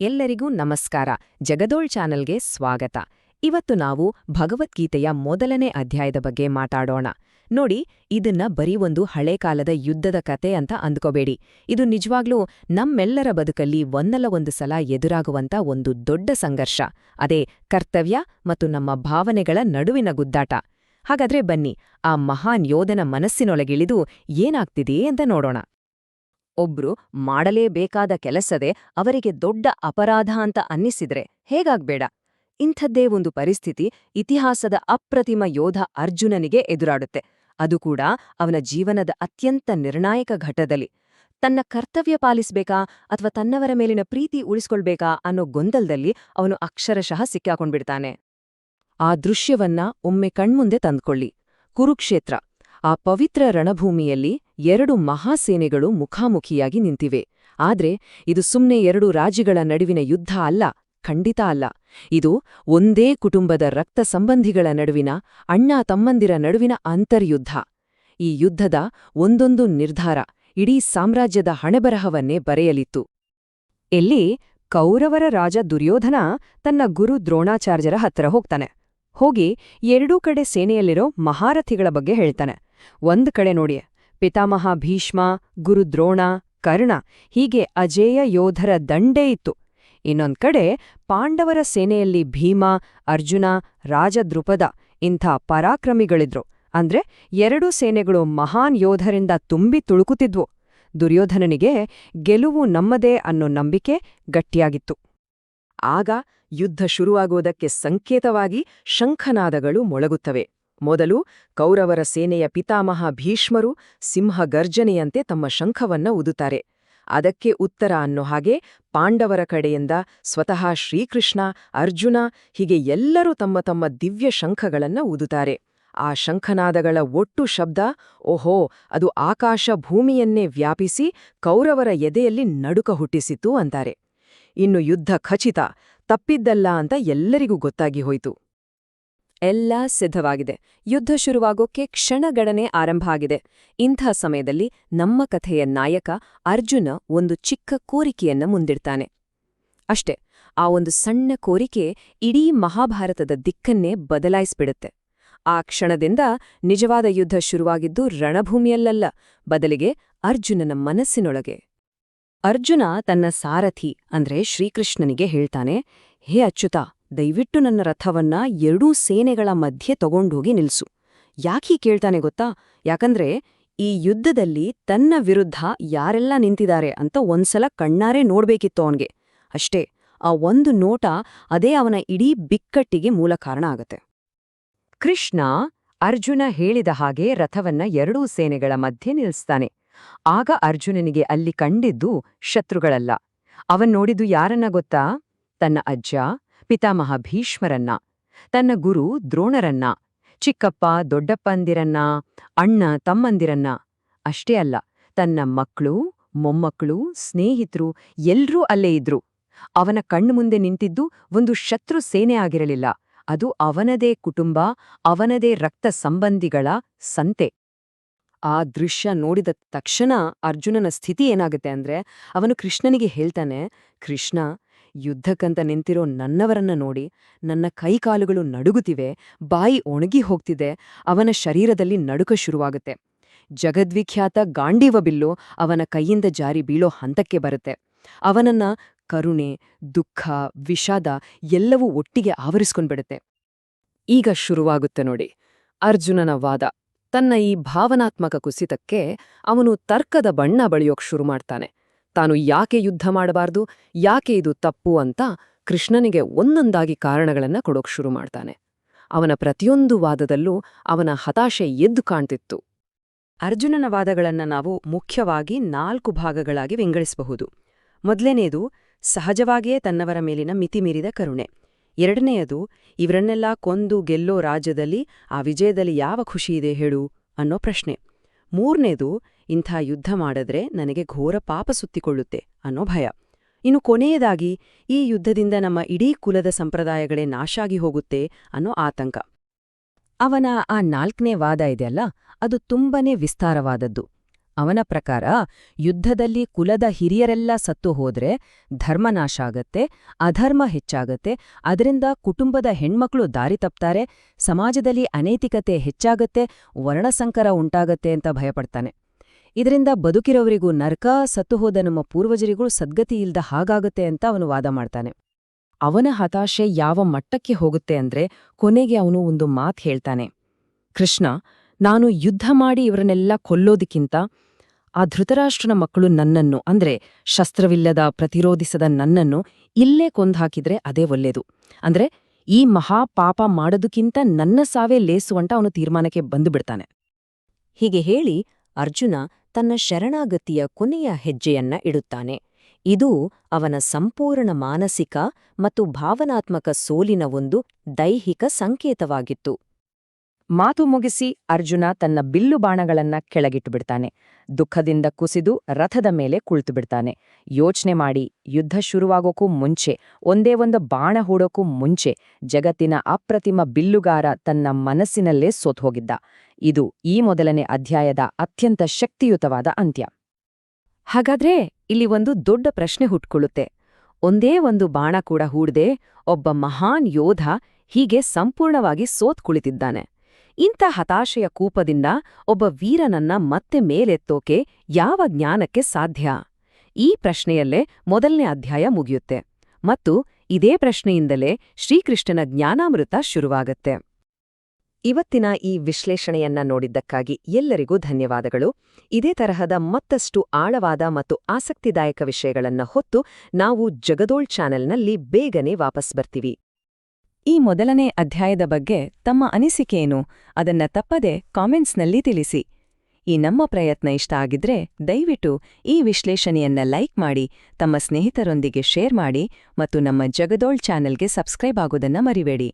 ಎಲ್ಲರಿಗೂ ನಮಸ್ಕಾರ. ಜಗದೋಳ್ ಚಾನಲ್ಗೆ ಸ್ವಾಗತ. ಇವತ್ತು ನಾವು ಭಗವದ್ಗೀತೆಯ ಮೊದಲನೇ ಅಧ್ಯಾಯದ ಬಗ್ಗೆ ಮಾತಾಡೋಣ. ನೋಡಿ, ಇದನ್ನ ಬರೀ ಒಂದು ಹಳೆ ಕಾಲದ ಯುದ್ಧದ ಕತೆ ಅಂತ ಅಂದ್ಕೋಬೇಡಿ. ಇದು ನಿಜವಾಗ್ಲೂ ನಮ್ಮೆಲ್ಲರ ಬದುಕಲ್ಲಿ ಒಂದಲ್ಲ ಒಂದು ಸಲ ಎದುರಾಗುವಂತ ಒಂದು ದೊಡ್ಡ ಸಂಘರ್ಷ. ಅದೇ ಕರ್ತವ್ಯ ಮತ್ತು ನಮ್ಮ ಭಾವನೆಗಳ ನಡುವಿನ ಗುದ್ದಾಟ. ಹಾಗಾದ್ರೆ ಬನ್ನಿ, ಆ ಮಹಾನ್ ಯೋಧನ ಮನಸ್ಸಿನೊಳಗಿಳಿದು ಏನಾಗ್ತಿದೆಯೇ ಅಂತ ನೋಡೋಣ. ಒಬ್ರು ಮಾಡಲೇಬೇಕಾದ ಕೆಲಸದೆ ಅವರಿಗೆ ದೊಡ್ಡ ಅಪರಾಧ ಅಂತ ಅನ್ನಿಸಿದ್ರೆ ಹೇಗಾಗ್ಬೇಡ? ಇಂಥದ್ದೇ ಒಂದು ಪರಿಸ್ಥಿತಿ ಇತಿಹಾಸದ ಅಪ್ರತಿಮ ಯೋಧ ಅರ್ಜುನನಿಗೆ ಎದುರಾಡುತ್ತೆ. ಅದು ಕೂಡ ಅವನ ಜೀವನದ ಅತ್ಯಂತ ನಿರ್ಣಾಯಕ ಘಟ್ಟದಲ್ಲಿ. ತನ್ನ ಕರ್ತವ್ಯ ಪಾಲಿಸ್ಬೇಕಾ ಅಥವಾ ತನ್ನವರ ಮೇಲಿನ ಪ್ರೀತಿ ಉಳಿಸ್ಕೊಳ್ಬೇಕಾ ಅನ್ನೋ ಗೊಂದಲದಲ್ಲಿ ಅವನು ಅಕ್ಷರಶಃ ಸಿಕ್ಕಾಕೊಂಡ್ಬಿಡ್ತಾನೆ. ಆ ದೃಶ್ಯವನ್ನ ಒಮ್ಮೆ ಕಣ್ಮುಂದೆ ತಂದ್ಕೊಳ್ಳಿ. ಕುರುಕ್ಷೇತ್ರ. ಆ ಪವಿತ್ರ ರಣಭೂಮಿಯಲ್ಲಿ ಎರಡು ಮಹಾಸೇನೆಗಳು ಮುಖಾಮುಖಿಯಾಗಿ ನಿಂತಿವೆ. ಆದ್ರೆ, ಇದು ಸುಮ್ನೆ ಎರಡು ರಾಜ್ಯಗಳ ನಡುವಿನ ಯುದ್ಧ ಅಲ್ಲ, ಖಂಡಿತ ಅಲ್ಲ. ಇದು ಒಂದೇ ಕುಟುಂಬದ ರಕ್ತ ಸಂಬಂಧಿಗಳ ನಡುವಿನ, ಅಣ್ಣ ತಮ್ಮಂದಿರ ನಡುವಿನ ಅಂತರ್ಯುದ್ಧ. ಈ ಯುದ್ಧದ ಒಂದೊಂದು ನಿರ್ಧಾರ ಇಡೀ ಸಾಮ್ರಾಜ್ಯದ ಹಣೆಬರಹವನ್ನೇ ಬರೆಯಲಿತ್ತು. ಎಲ್ಲಿ ಕೌರವರ ರಾಜ ದುರ್ಯೋಧನ ತನ್ನ ಗುರು ದ್ರೋಣಾಚಾರ್ಯರ ಹತ್ತಿರ ಹೋಗ್ತಾನೆ. ಹೋಗಿ ಎರಡೂ ಕಡೆ ಸೇನೆಯಲ್ಲಿರೋ ಮಹಾರಥಿಗಳ ಬಗ್ಗೆ ಹೇಳ್ತಾನೆ. ಒಂದ್ ಕಡೆ ನೋಡಿ. ಪಿತಾಮಹ ಭೀಷ್ಮ, ಗುರು ದ್ರೋಣ, ಕರ್ಣ, ಹೀಗೆ ಅಜೇಯ ಯೋಧರ ದಂಡೇ ಇತ್ತು. ಇನ್ನೊಂದ್ ಕಡೆ ಪಾಂಡವರ ಸೇನೆಯಲ್ಲಿ ಭೀಮ, ಅರ್ಜುನ, ರಾಜದ್ರುಪದ ಇಂಥ ಪರಾಕ್ರಮಿಗಳಿದ್ರು. ಅಂದ್ರೆ ಎರಡೂ ಸೇನೆಗಳು ಮಹಾನ್ ಯೋಧರಿಂದ ತುಂಬಿ ತುಳುಕುತ್ತಿದ್ವು. ದುರ್ಯೋಧನನಿಗೆ ಗೆಲುವು ನಮ್ಮದೇ ಅನ್ನೋ ನಂಬಿಕೆ ಗಟ್ಟಿಯಾಗಿತ್ತು. ಆಗ ಯುದ್ಧ ಶುರುವಾಗುವುದಕ್ಕೆ ಸಂಕೇತವಾಗಿ ಶಂಖನಾದಗಳು ಮೊಳಗುತ್ತವೆ. ಮೊದಲು ಕೌರವರ ಸೇನೆಯ ಪಿತಾಮಹ ಭೀಷ್ಮರು ಸಿಂಹಗರ್ಜನೆಯಂತೆ ತಮ್ಮ ಶಂಖವನ್ನ ಉದುತಾರೆ. ಅದಕ್ಕೆ ಉತ್ತರ ಅನ್ನೋ ಹಾಗೆ ಪಾಂಡವರ ಕಡೆಯಿಂದ ಸ್ವತಃ ಶ್ರೀಕೃಷ್ಣ, ಅರ್ಜುನ ಹೀಗೆ ಎಲ್ಲರೂ ತಮ್ಮ ತಮ್ಮ ದಿವ್ಯ ಶಂಖಗಳನ್ನ ಊದುತ್ತಾರೆ ಆ ಶಂಖನಾದಗಳ ಒಟ್ಟು ಶಬ್ದ, ಓಹೋ, ಅದು ಆಕಾಶ ಭೂಮಿಯನ್ನೇ ವ್ಯಾಪಿಸಿ ಕೌರವರ ಎದೆಯಲ್ಲಿ ನಡುಕ ಹುಟ್ಟಿಸಿತು ಅಂತಾರೆ. ಇನ್ನು ಯುದ್ಧ ಖಚಿತ, ತಪ್ಪಿದ್ದಲ್ಲ ಅಂತ ಎಲ್ಲರಿಗೂ ಗೊತ್ತಾಗಿ ಹೋಯ್ತು. ಎಲ್ಲ ಸಿದ್ಧವಾಗಿದೆ. ಯುದ್ಧ ಶುರುವಾಗೋಕ್ಕೆ ಕ್ಷಣಗಣನೆ ಆರಂಭ ಆಗಿದೆ. ಇಂಥ ಸಮಯದಲ್ಲಿ ನಮ್ಮ ಕಥೆಯ ನಾಯಕ ಅರ್ಜುನ ಒಂದು ಚಿಕ್ಕ ಕೋರಿಕೆಯನ್ನ ಮುಂದಿಡ್ತಾನೆ. ಅಷ್ಟೇ, ಆ ಒಂದು ಸಣ್ಣ ಕೋರಿಕೆ ಇಡೀ ಮಹಾಭಾರತದ ದಿಕ್ಕನ್ನೇ ಬದಲಾಯಿಸ್ಬಿಡುತ್ತೆ. ಆ ಕ್ಷಣದಿಂದ ನಿಜವಾದ ಯುದ್ಧ ಶುರುವಾಗಿದ್ದು ರಣಭೂಮಿಯಲ್ಲಲ್ಲ, ಬದಲಿಗೆ ಅರ್ಜುನನ ಮನಸ್ಸಿನೊಳಗೆ. ಅರ್ಜುನ ತನ್ನ ಸಾರಥಿ ಅಂದ್ರೆ ಶ್ರೀಕೃಷ್ಣನಿಗೆ ಹೇಳ್ತಾನೆ, ಹೇ ಅಚ್ಯುತ ದಯವಿಟ್ಟು ನನ್ನ ರಥವನ್ನ ಎರಡೂ ಸೇನೆಗಳ ಮಧ್ಯೆ ತಗೊಂಡೋಗಿ ನಿಲ್ಸು. ಯಾಕೀ ಕೇಳ್ತಾನೆ ಗೊತ್ತಾ? ಯಾಕಂದ್ರೆ ಈ ಯುದ್ಧದಲ್ಲಿ ತನ್ನ ವಿರುದ್ಧ ಯಾರೆಲ್ಲ ನಿಂತಿದ್ದಾರೆ ಅಂತ ಒಂದ್ಸಲ ಕಣ್ಣಾರೆ ನೋಡ್ಬೇಕಿತ್ತು ಅವನ್ಗೆ. ಅಷ್ಟೇ, ಆ ಒಂದು ನೋಟ ಅದೇ ಅವನ ಇಡೀ ಬಿಕ್ಕಟ್ಟಿಗೆ ಮೂಲ ಕಾರಣ ಆಗತ್ತೆ. ಕೃಷ್ಣ ಅರ್ಜುನ ಹೇಳಿದ ಹಾಗೆ ರಥವನ್ನ ಎರಡೂ ಸೇನೆಗಳ ಮಧ್ಯೆ ನಿಲ್ಲಿಸ್ತಾನೆ ಆಗ ಅರ್ಜುನನಿಗೆ ಅಲ್ಲಿ ಕಂಡಿದ್ದು ಶತ್ರುಗಳಲ್ಲ. ಅವನ್ ನೋಡಿದ್ದು ಯಾರನ್ನ ಗೊತ್ತಾ? ತನ್ನ ಅಜ್ಜ ಪಿತಾಮಹ ಭೀಷ್ಮರನ್ನ, ತನ್ನ ಗುರು ದ್ರೋಣರನ್ನ, ಚಿಕ್ಕಪ್ಪ ದೊಡ್ಡಪ್ಪಂದಿರನ್ನ, ಅಣ್ಣ ತಮ್ಮಂದಿರನ್ನ, ಅಷ್ಟೇ ಅಲ್ಲ, ತನ್ನ ಮಕ್ಕಳು, ಮೊಮ್ಮಕ್ಕಳು, ಸ್ನೇಹಿತರು ಎಲ್ರೂ ಅಲ್ಲೇ ಇದ್ರು. ಅವನ ಕಣ್ಣು ಮುಂದೆ ನಿಂತಿದ್ದು ಒಂದು ಶತ್ರು ಸೇನೆ ಆಗಿರಲಿಲ್ಲ. ಅದು ಅವನದೇ ಕುಟುಂಬ, ಅವನದೇ ರಕ್ತ ಸಂಬಂಧಿಗಳ ಸಂತೆ. ಆ ದೃಶ್ಯ ನೋಡಿದ ತಕ್ಷಣ ಅರ್ಜುನನ ಸ್ಥಿತಿ ಏನಾಗುತ್ತೆ ಅಂದ್ರೆ, ಅವನು ಕೃಷ್ಣನಿಗೆ ಹೇಳ್ತಾನೆ, ಕೃಷ್ಣ ಯುದ್ಧಕ್ಕಂತ ನಿಂತಿರೋ ನನ್ನವರನ್ನ ನೋಡಿ ನನ್ನ ಕೈಕಾಲುಗಳು ನಡುಗುತ್ತಿವೆ, ಬಾಯಿ ಒಣಗಿ ಹೋಗ್ತಿದೆ, ಅವನ ಶರೀರದಲ್ಲಿ ನಡುಕ ಶುರುವಾಗುತ್ತೆ. ಜಗದ್ವಿಖ್ಯಾತ ಗಾಂಡೀವ ಬಿಲ್ಲು ಅವನ ಕೈಯಿಂದ ಜಾರಿ ಬೀಳೋ ಹಂತಕ್ಕೆ ಬರುತ್ತೆ. ಅವನನ್ನ ಕರುಣೆ, ದುಃಖ, ವಿಷಾದ ಎಲ್ಲವೂ ಒಟ್ಟಿಗೆ ಆವರಿಸ್ಕೊಂಡ್ಬಿಡುತ್ತೆ. ಈಗ ಶುರುವಾಗುತ್ತೆ ನೋಡಿ. ಅರ್ಜುನನ ವಾದ. ತನ್ನ ಈ ಭಾವನಾತ್ಮಕ ಕುಸಿತಕ್ಕೆ ಅವನು ತರ್ಕದ ಬಣ್ಣ ಬಳಿಯೋಕ್ ಶುರು ಮಾಡ್ತಾನೆ. ತಾನು ಯಾಕೆ ಯುದ್ಧ ಮಾಡಬಾರ್ದು, ಯಾಕೆ ಇದು ತಪ್ಪು ಅಂತ ಕೃಷ್ಣನಿಗೆ ಒಂದೊಂದಾಗಿ ಕಾರಣಗಳನ್ನ ಕೊಡೋಕ್ ಶುರು ಮಾಡ್ತಾನೆ. ಅವನ ಪ್ರತಿಯೊಂದು ವಾದದಲ್ಲೂ ಅವನ ಹತಾಶೆ ಎದ್ದು ಕಾಣ್ತಿತ್ತು. ಅರ್ಜುನನ ವಾದಗಳನ್ನ ನಾವು ಮುಖ್ಯವಾಗಿ ನಾಲ್ಕು ಭಾಗಗಳಾಗಿ ವಿಂಗಡಿಸಬಹುದು. ಮೊದಲನೆಯದು ಸಹಜವಾಗಿಯೇ ತನ್ನವರ ಮೇಲಿನ ಮಿತಿಮೀರಿದ ಕರುಣೆ. ಎರಡನೆಯದು, ಇವರನ್ನೆಲ್ಲ ಕೊಂದು ಗೆಲ್ಲೋ ರಾಜ್ಯದಲ್ಲಿ ಆ ವಿಜಯದಲ್ಲಿ ಯಾವ ಖುಷಿಯಿದೆ ಹೇಳು ಅನ್ನೋ ಪ್ರಶ್ನೆ. ಮೂರನೇದು ಇಂಥ ಯುದ್ಧ ಮಾಡಿದ್ರೆ ನನಗೆ ಘೋರ ಪಾಪ ಸುತ್ತಿಕೊಳ್ಳುತ್ತೆ ಅನ್ನೋ ಭಯ. ಇನ್ನು ಕೊನೆಯದಾಗಿ, ಈ ಯುದ್ಧದಿಂದ ನಮ್ಮ ಇಡೀ ಕುಲದ ಸಂಪ್ರದಾಯಗಳೇ ನಾಶಾಗಿ ಹೋಗುತ್ತೆ ಅನ್ನೋ ಆತಂಕ. ಅವನ ಆ ನಾಲ್ಕನೇ ವಾದ ಇದೆಯಲ್ಲ ಅದು ತುಂಬನೇ ವಿಸ್ತಾರವಾದದ್ದು. ಅವನ ಪ್ರಕಾರ, ಯುದ್ಧದಲ್ಲಿ ಕುಲದ ಹಿರಿಯರೆಲ್ಲ ಸತ್ತು ಹೋದ್ರೆ ಧರ್ಮನಾಶ ಆಗತ್ತೆ, ಅಧರ್ಮ ಹೆಚ್ಚಾಗತ್ತೆ, ಅದರಿಂದ ಕುಟುಂಬದ ಹೆಣ್ಮಕ್ಳು ದಾರಿ ತಪ್ತಾರೆ, ಸಮಾಜದಲ್ಲಿ ಅನೈತಿಕತೆ ಹೆಚ್ಚಾಗತ್ತೆ, ವರ್ಣಸಂಕರ ಉಂಟಾಗತ್ತೆ ಅಂತ ಭಯಪಡ್ತಾನೆ. ಇದರಿಂದ ಬದುಕಿರೋವರಿಗೂ ನರ್ಕ, ಸತ್ತು ಹೋದ ನಮ್ಮ ಪೂರ್ವಜರಿಗೂ ಸದ್ಗತಿ ಇಲ್ದ ಹಾಗಾಗುತ್ತೆ ಅಂತ ಅವನು ವಾದ ಮಾಡ್ತಾನೆ. ಅವನ ಹತಾಶೆ ಯಾವ ಮಟ್ಟಕ್ಕೆ ಹೋಗುತ್ತೆ ಅಂದ್ರೆ ಕೊನೆಗೆ ಅವನು ಒಂದು ಮಾತು ಹೇಳ್ತಾನೆ. ಕೃಷ್ಣ, ನಾನು ಯುದ್ಧ ಮಾಡಿ ಇವರನ್ನೆಲ್ಲ ಕೊಲ್ಲೋದಕ್ಕಿಂತ ಆ ಧೃತರಾಷ್ಟ್ರನ ಮಕ್ಕಳು ನನ್ನನ್ನು, ಅಂದ್ರೆ ಶಸ್ತ್ರವಿಲ್ಲದ ಪ್ರತಿರೋಧಿಸದ ನನ್ನನ್ನು ಇಲ್ಲೇ ಕೊಂದ್ಹಾಕಿದ್ರೆ ಅದೇ ಒಳ್ಳೇದು. ಅಂದ್ರೆ ಈ ಮಹಾಪಾಪ ಮಾಡೋದಕ್ಕಿಂತ ನನ್ನ ಸಾವೇ ಲೇಸು ಅಂತ ಅವನು ತೀರ್ಮಾನಕ್ಕೆ ಬಂದುಬಿಡ್ತಾನೆ ಹೀಗೆ ಹೇಳಿ ಅರ್ಜುನ ತನ್ನ ಶರಣಾಗತಿಯ ಕೊನೆಯ ಹೆಜ್ಜೆಯನ್ನ ಇಡುತ್ತಾನೆ. ಇದು ಅವನ ಸಂಪೂರ್ಣ ಮಾನಸಿಕ ಮತ್ತು ಭಾವನಾತ್ಮಕ ಸೋಲಿನ ಒಂದು ದೈಹಿಕ ಸಂಕೇತವಾಗಿತ್ತು. ಮಾತು ಮುಗಿಸಿ ಅರ್ಜುನ ತನ್ನ ಬಿಲ್ಲು ಬಾಣಗಳನ್ನ ಕೆಳಗಿಟ್ಟುಬಿಡ್ತಾನೆ ದುಃಖದಿಂದ ಕುಸಿದು ರಥದ ಮೇಲೆ ಕುಳಿತುಬಿಡ್ತಾನೆ ಯೋಚನೆ ಮಾಡಿ ಯುದ್ಧ ಶುರುವಾಗೋಕ್ಕೂ ಮುಂಚೆ, ಒಂದೇ ಒಂದು ಬಾಣ ಹೂಡೋಕ್ಕೂ ಮುಂಚೆ ಜಗತ್ತಿನ ಅಪ್ರತಿಮ ಬಿಲ್ಲುಗಾರ ತನ್ನ ಮನಸ್ಸಿನಲ್ಲೇ ಸೋತ್ಹೋಗಿದ್ದ ಇದು ಈ ಮೊದಲನೇ ಅಧ್ಯಾಯದ ಅತ್ಯಂತ ಶಕ್ತಿಯುತವಾದ ಅಂತ್ಯ. ಹಾಗಾದ್ರೆ ಇಲ್ಲಿ ಒಂದು ದೊಡ್ಡ ಪ್ರಶ್ನೆ ಹುಟ್ಕೊಳ್ಳುತ್ತೆ. ಒಂದೇ ಒಂದು ಬಾಣ ಕೂಡ ಹೂಡದೆ ಒಬ್ಬ ಮಹಾನ್ ಯೋಧ ಹೀಗೆ ಸಂಪೂರ್ಣವಾಗಿ ಸೋತ್ ಕುಳಿತಿದ್ದಾನೆ ಇಂಥ ಹತಾಶೆಯ ಕೂಪದಿಂದ ಒಬ್ಬ ವೀರನನ್ನ ಮತ್ತೆ ಮೇಲೆತ್ತೋಕೆ ಯಾವ ಜ್ಞಾನಕ್ಕೆ ಸಾಧ್ಯ? ಈ ಪ್ರಶ್ನೆಯಲ್ಲೇ ಮೊದಲನೇ ಅಧ್ಯಾಯ ಮುಗಿಯುತ್ತೆ. ಮತ್ತು ಇದೇ ಪ್ರಶ್ನೆಯಿಂದಲೇ ಶ್ರೀಕೃಷ್ಣನ ಜ್ಞಾನಾಮೃತ ಶುರುವಾಗತ್ತೆ. ಇವತ್ತಿನ ಈ ವಿಶ್ಲೇಷಣೆಯನ್ನ ನೋಡಿದ್ದಕ್ಕಾಗಿ ಎಲ್ಲರಿಗೂ ಧನ್ಯವಾದಗಳು. ಇದೇ ತರಹದ ಮತ್ತಷ್ಟು ಆಳವಾದ ಮತ್ತು ಆಸಕ್ತಿದಾಯಕ ವಿಷಯಗಳನ್ನ ಹೊತ್ತು ನಾವು ಜಗದೋಳ್ ಚಾನೆಲ್ನಲ್ಲಿ ಬೇಗನೆ ವಾಪಸ್ ಬರ್ತೀವಿ. ಈ ಮೊದಲನೇ ಅಧ್ಯಾಯದ ಬಗ್ಗೆ ತಮ್ಮ ಅನಿಸಿಕೆಯೇನು ಅದನ್ನ ತಪ್ಪದೆ ಕಾಮೆಂಟ್ಸ್ನಲ್ಲಿ ತಿಳಿಸಿ. ಈ ನಮ್ಮ ಪ್ರಯತ್ನ ಇಷ್ಟ ಆಗಿದ್ರೆ ದಯವಿಟ್ಟು ಈ ವಿಶ್ಲೇಷಣೆಯನ್ನ ಲೈಕ್ ಮಾಡಿ, ತಮ್ಮ ಸ್ನೇಹಿತರೊಂದಿಗೆ ಶೇರ್ ಮಾಡಿ ಮತ್ತು ನಮ್ಮ ಜಗದೋಳ್ ಚಾನೆಲ್ಗೆ ಸಬ್ಸ್ಕ್ರೈಬ್ ಆಗೋದನ್ನ ಮರಿಬೇಡಿ.